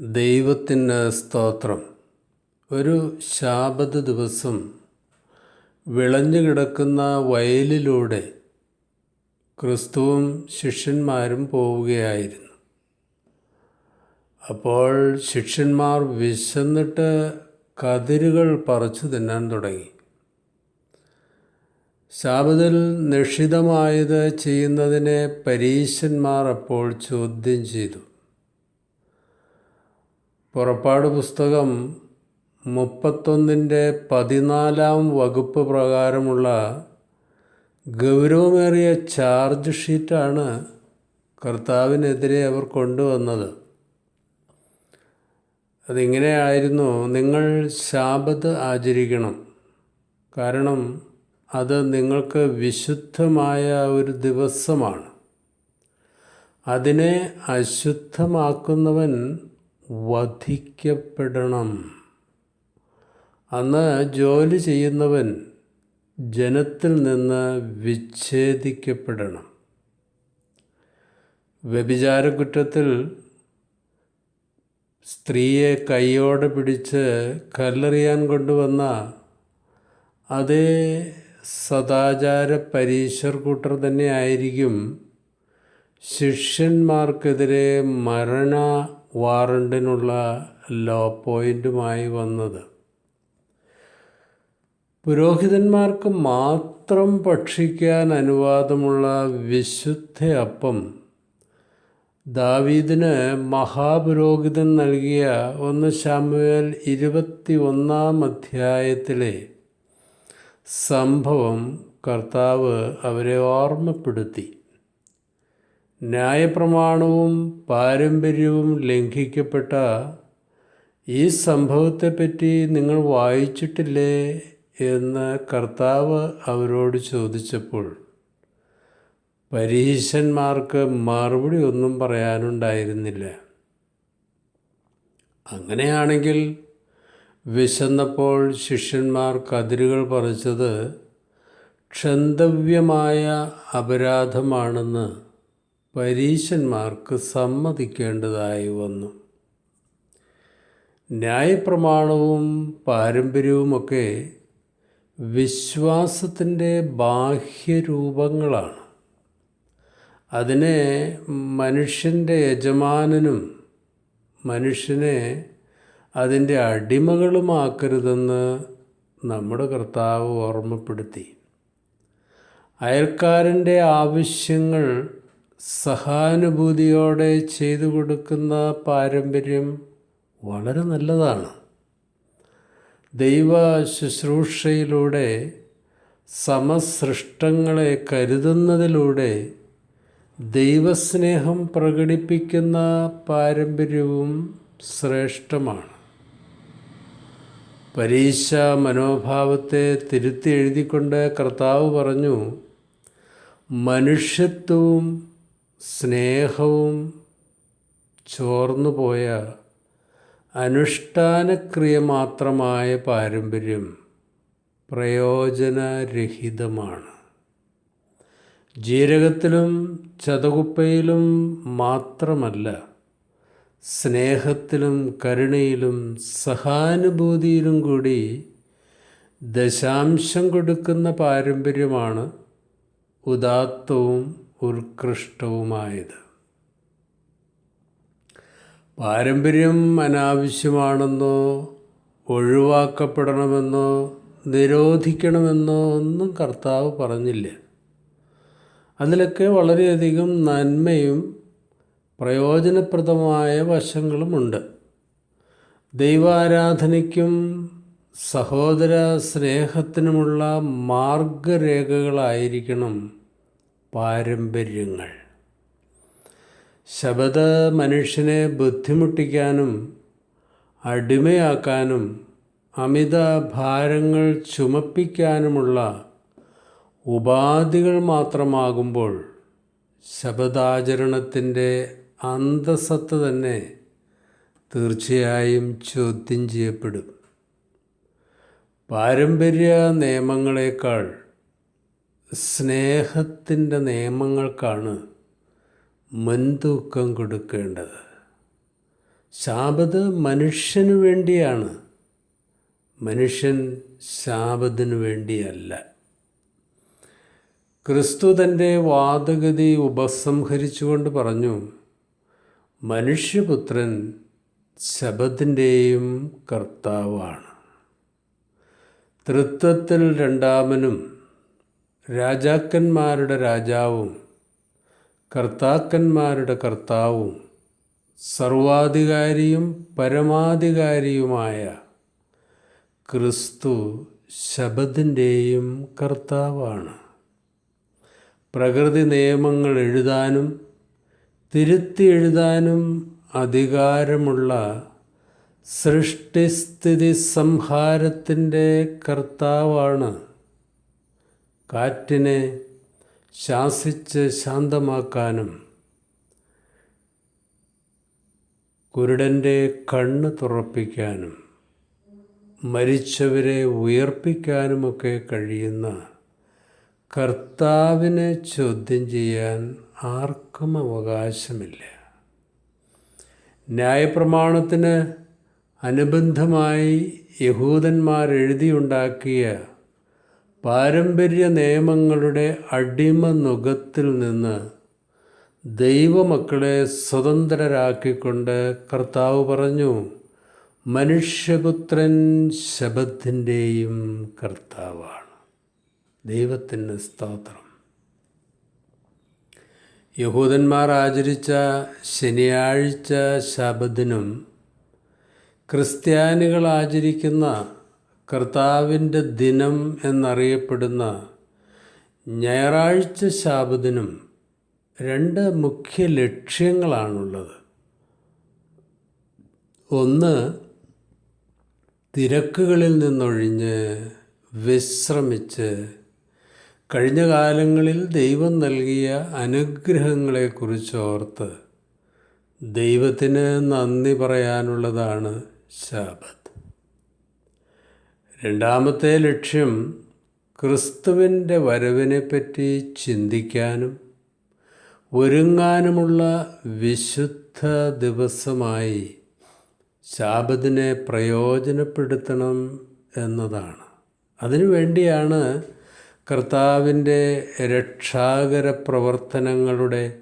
ദൈവത്തിന് സ്തോത്രം. ഒരു ശാബത ദിവസം വിളഞ്ഞു കിടക്കുന്ന വയലിലൂടെ ക്രിസ്തുവും ശിഷ്യന്മാരും പോവുകയായിരുന്നു. അപ്പോൾ ശിഷ്യന്മാർ വിശന്നിട്ട് കതിരുകൾ പറിച്ചു തിന്നാൻ തുടങ്ങി. ശാബതിൽ നിഷിതമായത് ചെയ്യുന്നതിനെ പരീശന്മാർ അപ്പോൾ ചോദ്യം ചെയ്തു. പുറപ്പാട് പുസ്തകം മുപ്പത്തൊന്നിന്റെ പതിനാലാം വകുപ്പ് പ്രകാരമുള്ള ഗൗരവമേറിയ ചാർജ് ഷീറ്റാണ് കർത്താവിനെതിരെ അവർ കൊണ്ടുവന്നത്. അതിങ്ങനെയായിരുന്നു നിങ്ങൾ ശാപത് ആചരിക്കണം. കാരണം അത് നിങ്ങൾക്ക് വിശുദ്ധമായ ഒരു ദിവസമാണ്. അതിനെ അശുദ്ധമാക്കുന്നവൻ വധിക്കപ്പെടണം. അന്ന് ജോലി ചെയ്യുന്നവൻ ജനത്തിൽ നിന്ന് വിച്ഛേദിക്കപ്പെടണം. വ്യഭിചാരക്കുറ്റത്തിൽ സ്ത്രീയെ കൈയോടെ പിടിച്ച് കല്ലെറിയാൻ കൊണ്ടുവന്ന അതേ സദാചാര പരീശർ കൂട്ടർ തന്നെയായിരിക്കും ശിഷ്യന്മാർക്കെതിരെ മരണ വാറണ്ടിനുള്ള ലോ പോയിന്റുമായി വന്നത്. പുരോഹിതന്മാർക്ക് മാത്രം ഭക്ഷിക്കാൻ അനുവാദമുള്ള വിശുദ്ധ അപ്പം ദാവീദിന് മഹാപുരോഹിതൻ നൽകിയ ഒന്ന് ശാമുവേൽ ഇരുപത്തി ഒന്നാം അധ്യായത്തിലെ സംഭവം കർത്താവ് അവരെ ഓർമ്മപ്പെടുത്തി. ന്യായപ്രമാണവും പാരമ്പര്യവും ലംഘിക്കപ്പെട്ട ഈ സംഭവത്തെപ്പറ്റി നിങ്ങൾ വായിച്ചിട്ടില്ലേ എന്ന് കർത്താവ് അവരോട് ചോദിച്ചപ്പോൾ പരീശന്മാർക്ക് മറുപടി ഒന്നും പറയാനുണ്ടായിരുന്നില്ല. അങ്ങനെയാണെങ്കിൽ വിശന്നപ്പോൾ ശിഷ്യന്മാർ കതിരുകൾ പറിച്ചത് ക്ഷന്തവ്യമായ അപരാധമാണെന്ന് പരീശന്മാർക്ക് സമ്മതിക്കേണ്ടതായി വന്നു. ന്യായപ്രമാണവും പാരമ്പര്യവുമൊക്കെ വിശ്വാസത്തിന്റെ ബാഹ്യരൂപങ്ങളാണ്. അതിനെ മനുഷ്യന്റെ യജമാനനും മനുഷ്യനെ അതിന്റെ അടിമകളുമാക്കരുതെന്ന് നമ്മുടെ കർത്താവ് ഓർമ്മപ്പെടുത്തി. അയൽക്കാരന്റെ ആവശ്യങ്ങൾ സഹാനുഭൂതിയോടെ ചെയ്തു കൊടുക്കുന്ന പാരമ്പര്യം വളരെ നല്ലതാണ്. ദൈവ ശുശ്രൂഷയിലൂടെ സമസൃഷ്ടങ്ങളെ കരുതുന്നതിലൂടെ ദൈവസ്നേഹം പ്രകടിപ്പിക്കുന്ന പാരമ്പര്യവും ശ്രേഷ്ഠമാണ്. പരീക്ഷ മനോഭാവത്തെ തിരുത്തി എഴുതിക്കൊണ്ട് കർത്താവ് പറഞ്ഞു മനുഷ്യത്വവും സ്നേഹവും ചോർന്നു പോയ അനുഷ്ഠാനക്രിയ മാത്രമായ പാരമ്പര്യം പ്രയോജനരഹിതമാണ്. ജീരകത്തിലും ചതകുപ്പയിലും മാത്രമല്ല സ്നേഹത്തിലും കരുണയിലും സഹാനുഭൂതിയിലും കൂടി ദശാംശം കൊടുക്കുന്ന പാരമ്പര്യമാണ് ഉദാത്തവും ഉത്കൃഷ്ടവുമായത്. പാരമ്പര്യം അനാവശ്യമാണെന്നോ ഒഴിവാക്കപ്പെടണമെന്നോ നിരോധിക്കണമെന്നോ ഒന്നും കർത്താവ് പറഞ്ഞില്ല. അതിലൊക്കെ വളരെയധികം നന്മയും പ്രയോജനപ്രദമായ വശങ്ങളുമുണ്ട്. ദൈവാരാധനയ്ക്കും സഹോദര സ്നേഹത്തിനുമുള്ള മാർഗരേഖകളായിരിക്കണം പാരമ്പര്യങ്ങൾ. ശബദ മനുഷ്യനെ ബുദ്ധിമുട്ടിക്കാനും അടിമയാക്കാനും അമിത ഭാരങ്ങൾ ചുമപ്പിക്കാനുമുള്ള ഉപാധികൾ മാത്രമാകുമ്പോൾ ശബദാചരണത്തിന്റെ അന്തസത്ത തന്നെ തീർച്ചയായും ചോദ്യം ചെയ്യപ്പെടും. പാരമ്പര്യ നിയമങ്ങളെക്കാൾ സ്നേഹത്തിന്റെ നിയമങ്ങൾക്കാണ് മുൻതൂക്കം കൊടുക്കേണ്ടത്. ശാപത് മനുഷ്യനു വേണ്ടിയാണ്. മനുഷ്യൻ ശാപത്തിനു വേണ്ടിയല്ല. ക്രിസ്തു തന്റെ വാദഗതി ഉപസംഹരിച്ചുകൊണ്ട് പറഞ്ഞു മനുഷ്യപുത്രൻ ശബത്തിന്റെയും കർത്താവാണ്. തൃത്വത്തിൽ രണ്ടാമനും രാജാക്കന്മാരുടെ രാജാവും കർത്താക്കന്മാരുടെ കർത്താവും സർവാധികാരിയും പരമാധികാരിയുമായ ക്രിസ്തു ശബത്തിന്റെയും കർത്താവാണ്. പ്രകൃതി നിയമങ്ങൾ എഴുതാനും തിരുത്തി എഴുതാനും അധികാരമുള്ള സൃഷ്ടിസ്ഥിതി സംഹാരത്തിന്റെ കർത്താവാണ്. കാറ്റിനെ ശാസിച്ച് ശാന്തമാക്കാനും കുരുടന്റെ കണ്ണ് തുറപ്പിക്കാനും മരിച്ചവരെ ഉയർപ്പിക്കാനുമൊക്കെ കഴിയുന്ന കർത്താവിനെ ചോദ്യം ചെയ്യാൻ ആർക്കും അവകാശമില്ല. ന്യായപ്രമാണത്തിന് അനുബന്ധമായി യഹൂദന്മാർ എഴുതിയുണ്ടാക്കിയ പാരമ്പര്യ നിയമങ്ങളുടെ അടിമ നുഖത്തിൽ നിന്ന് ദൈവമക്കളെ സ്വതന്ത്രരാക്കിക്കൊണ്ട് കർത്താവ് പറഞ്ഞു മനുഷ്യപുത്രൻ ശബത്തിന്റെയും കർത്താവാണ്. ദൈവത്തിന് സ്തോത്രം. യഹൂദന്മാർ ആചരിച്ച ശനിയാഴ്ച ശബദിനും ക്രിസ്ത്യാനികൾ ആചരിക്കുന്ന കർത്താവിന്റെ ദിനം എന്നറിയപ്പെടുന്ന ഞായറാഴ്ച ശാബദിനും രണ്ട് മുഖ്യ ലക്ഷ്യങ്ങളാണുള്ളത്. ഒന്ന് തിരക്കുകളിൽ നിന്നൊഴിഞ്ഞ് വിശ്രമിച്ച് കഴിഞ്ഞ കാലങ്ങളിൽ ദൈവം നൽകിയ അനുഗ്രഹങ്ങളെക്കുറിച്ച് ഓർത്ത് ദൈവത്തിന് നന്ദി പറയാനുള്ളതാണ് ശാബത്ത് രണ്ടാമത്തെ ലക്ഷ്യം ക്രിസ്തുവിന്റെ വരവിനെപ്പറ്റി ചിന്തിക്കാനും ഒരുങ്ങാനുമുള്ള വിശുദ്ധ ദിവസമായി ശാബത്തിനെ പ്രയോജനപ്പെടുത്തണം എന്നതാണ്. അതിനുവേണ്ടിയാണ് കർത്താവിന്റെ രക്ഷാകര പ്രവർത്തനങ്ങളുടെ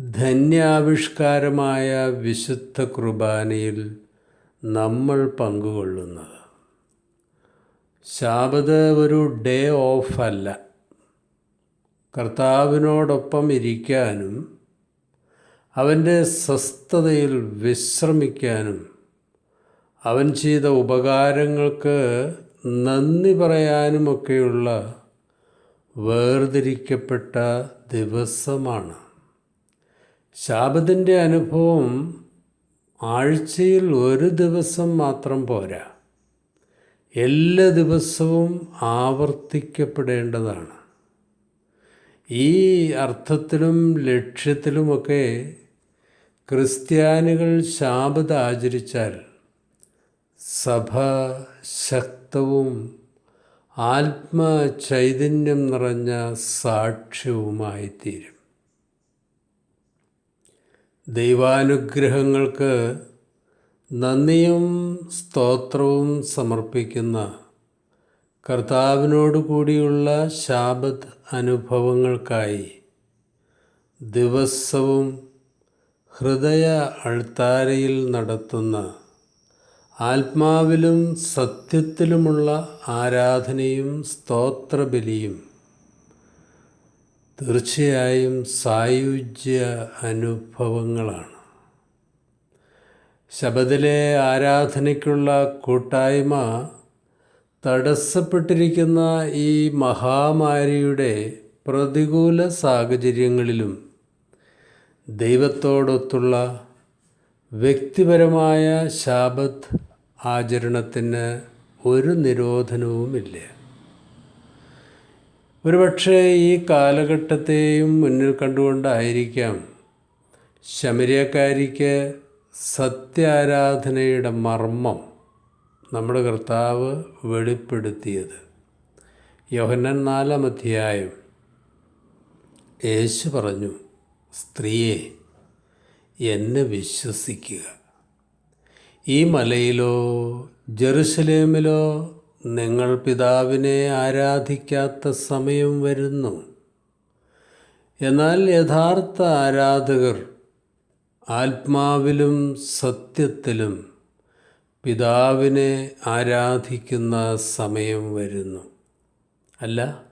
ധന്യാവിഷ്കാരമായ വിശുദ്ധ കുർബാനയിൽ നമ്മൾ പങ്കുകൊള്ളുന്നത്. ശാബത് ഒരു ഡേ ഓഫ് അല്ല. കർത്താവിനോടൊപ്പം ഇരിക്കാനും അവന്റെ സ്വസ്ഥതയിൽ വിശ്രമിക്കാനും അവൻ ചെയ്ത ഉപകാരങ്ങൾക്ക് നന്ദി പറയാനുമൊക്കെയുള്ള വേർതിരിക്കപ്പെട്ട ദിവസമാണ്. ശാബത്തിന്റെ അനുഭവം ആഴ്ചയിൽ ഒരു ദിവസം മാത്രം പോരാ. എല്ലാ ദിവസവും ആവർത്തിക്കപ്പെടേണ്ടതാണ്. ഈ അർത്ഥത്തിലും ലക്ഷ്യത്തിലുമൊക്കെ ക്രിസ്ത്യാനികൾ ശാപത ആചരിച്ചാൽ സഭ ശക്തവും ആത്മചൈതന്യം നിറഞ്ഞ സാക്ഷ്യവുമായിത്തീരും. ദൈവാനുഗ്രഹങ്ങൾക്ക് നന്ദിയും സ്തോത്രവും സമർപ്പിക്കുന്ന കർത്താവിനോട് കൂടിയുള്ള ശാബത്ത് അനുഭവങ്ങൾക്കായി ദിവസവും ഹൃദയ അൾത്താരയിൽ നടത്തുന്ന ആത്മാവിലും സത്യത്തിലുമുള്ള ആരാധനയും സ്തോത്രബലിയും തീർച്ചയായും സായുജ്യ അനുഭവങ്ങളാണ്. ശബദിലെ ആരാധനയ്ക്കുള്ള കൂട്ടായ്മ തടസ്സപ്പെട്ടിരിക്കുന്ന ഈ മഹാമാരിയുടെ പ്രതികൂല സാഹചര്യങ്ങളിലും ദൈവത്തോടൊത്തുള്ള വ്യക്തിപരമായ ശാബത്ത് ആചരണത്തിന് ഒരു നിരോധനവുമില്ല. ഒരുപക്ഷെ ഈ കാലഘട്ടത്തെയും മുന്നിൽ കണ്ടുകൊണ്ടായിരിക്കാം ശമരിയക്കാരിക്ക് സത്യാരാധനയുടെ മർമ്മം നമ്മുടെ കർത്താവ് വെളിപ്പെടുത്തിയത്. യോഹന്നൻ നാലാം അധ്യായം യേശു പറഞ്ഞു സ്ത്രീയെ എന്നെ വിശ്വസിക്കുക. ഈ മലയിലോ ജെറുസലേമിലോ നിങ്ങൾ പിതാവിനെ ആരാധിക്കാത്ത സമയം വരുന്നു. എന്നാൽ യഥാർത്ഥ ആരാധകർ ആത്മാവിലും സത്യത്തിലും പിതാവിനെ ആരാധിക്കുന്ന സമയം വരുന്നു. അല്ല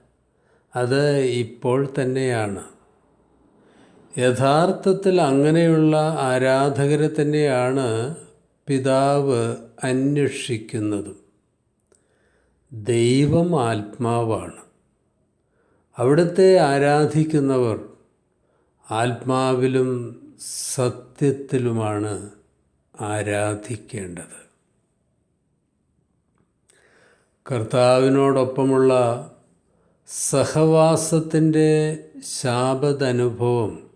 അത് ഇപ്പോൾ തന്നെയാണ്. യഥാർത്ഥത്തിൽ അങ്ങനെയുള്ള ആരാധകരെ തന്നെയാണ് പിതാവ് അന്വേഷിക്കുന്നതും. ദൈവം ആത്മാവാണ്. അവിടുത്തെ ആരാധിക്കുന്നവർ ആത്മാവിലും സത്യത്തിലുമാണ് ആരാധിക്കേണ്ടത്. കർത്താവിനോടൊപ്പമുള്ള സഹവാസത്തിന്റെ ശാപതനുഭവം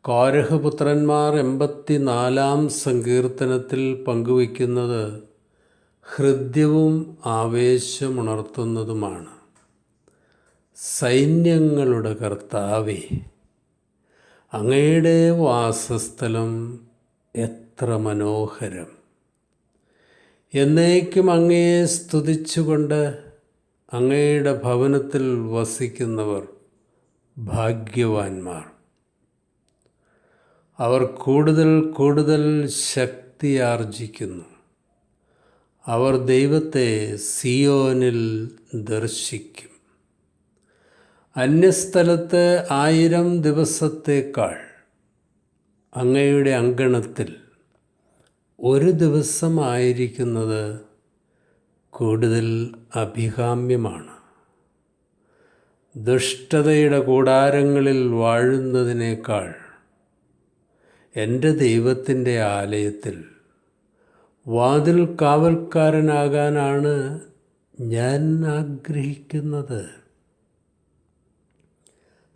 കോരഹപുത്രന്മാർ എൺപത്തിനാലാം സങ്കീർത്തനത്തിൽ പങ്കുവയ്ക്കുന്നത് ഹൃദ്യവും ആവേശമുണർത്തുന്നതുമാണ്. സൈന്യങ്ങളുടെ കർത്താവേ അങ്ങയുടെ വാസസ്ഥലം എത്ര മനോഹരം. എന്നേക്കും അങ്ങയെ സ്തുതിച്ചുകൊണ്ട് അങ്ങയുടെ ഭവനത്തിൽ വസിക്കുന്നവർ ഭാഗ്യവാന്മാർ. അവർ കൂടുതൽ കൂടുതൽ ശക്തിയാർജിക്കുന്നു. അവർ ദൈവത്തെ സിയോനിൽ ദർശിക്കും. അന്യസ്ഥലത്ത് ആയിരം ദിവസത്തേക്കാൾ അങ്ങയുടെ അങ്കണത്തിൽ ഒരു ദിവസമായിരിക്കുന്നത് കൂടുതൽ അഭികാമ്യമാണ്. ദുഷ്ടതയുടെ കൂടാരങ്ങളിൽ വാഴുന്നതിനേക്കാൾ എന്റെ ദൈവത്തിന്റെ ആലയത്തിൽ വാതിൽ കാവൽക്കാരനാകാനാണ് ഞാൻ ആഗ്രഹിക്കുന്നത്.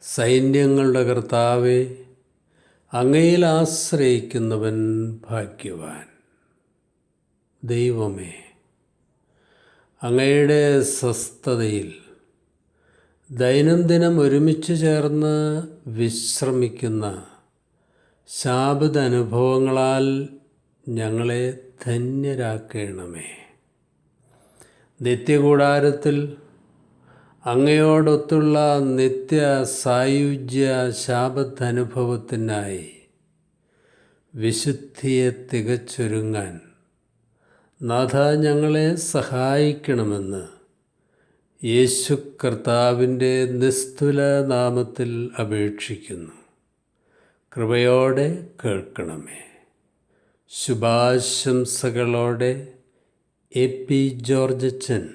സൈന്യങ്ങളുടെ കർത്താവെ അങ്ങയിൽ ആശ്രയിക്കുന്നവൻ ഭാഗ്യവാൻ. ദൈവമേ അങ്ങയുടെ സ്വസ്ഥതയിൽ ദൈനംദിനം ഒരുമിച്ച് ചേർന്ന് വിശ്രമിക്കുന്ന ശാബദ അനുഭവങ്ങളാൽ ഞങ്ങളെ ധന്യരാക്കണമേ. നിത്യകൂടാരത്തിൽ അങ്ങയോടൊത്തുള്ള നിത്യ സായുജ്യ ശാപത്തനുഭവത്തിനായി വിശുദ്ധിയെ തികച്ചൊരുങ്ങാൻ നാഥ ഞങ്ങളെ സഹായിക്കണമെന്ന് യേശു കർത്താവിന്റെ നിസ്തുല നാമത്തിൽ അപേക്ഷിക്കുന്നു. കൃപയോടെ കേൾക്കണമേ. ശുഭാശംസകളോടെ എ പി ജോർജച്ചൻ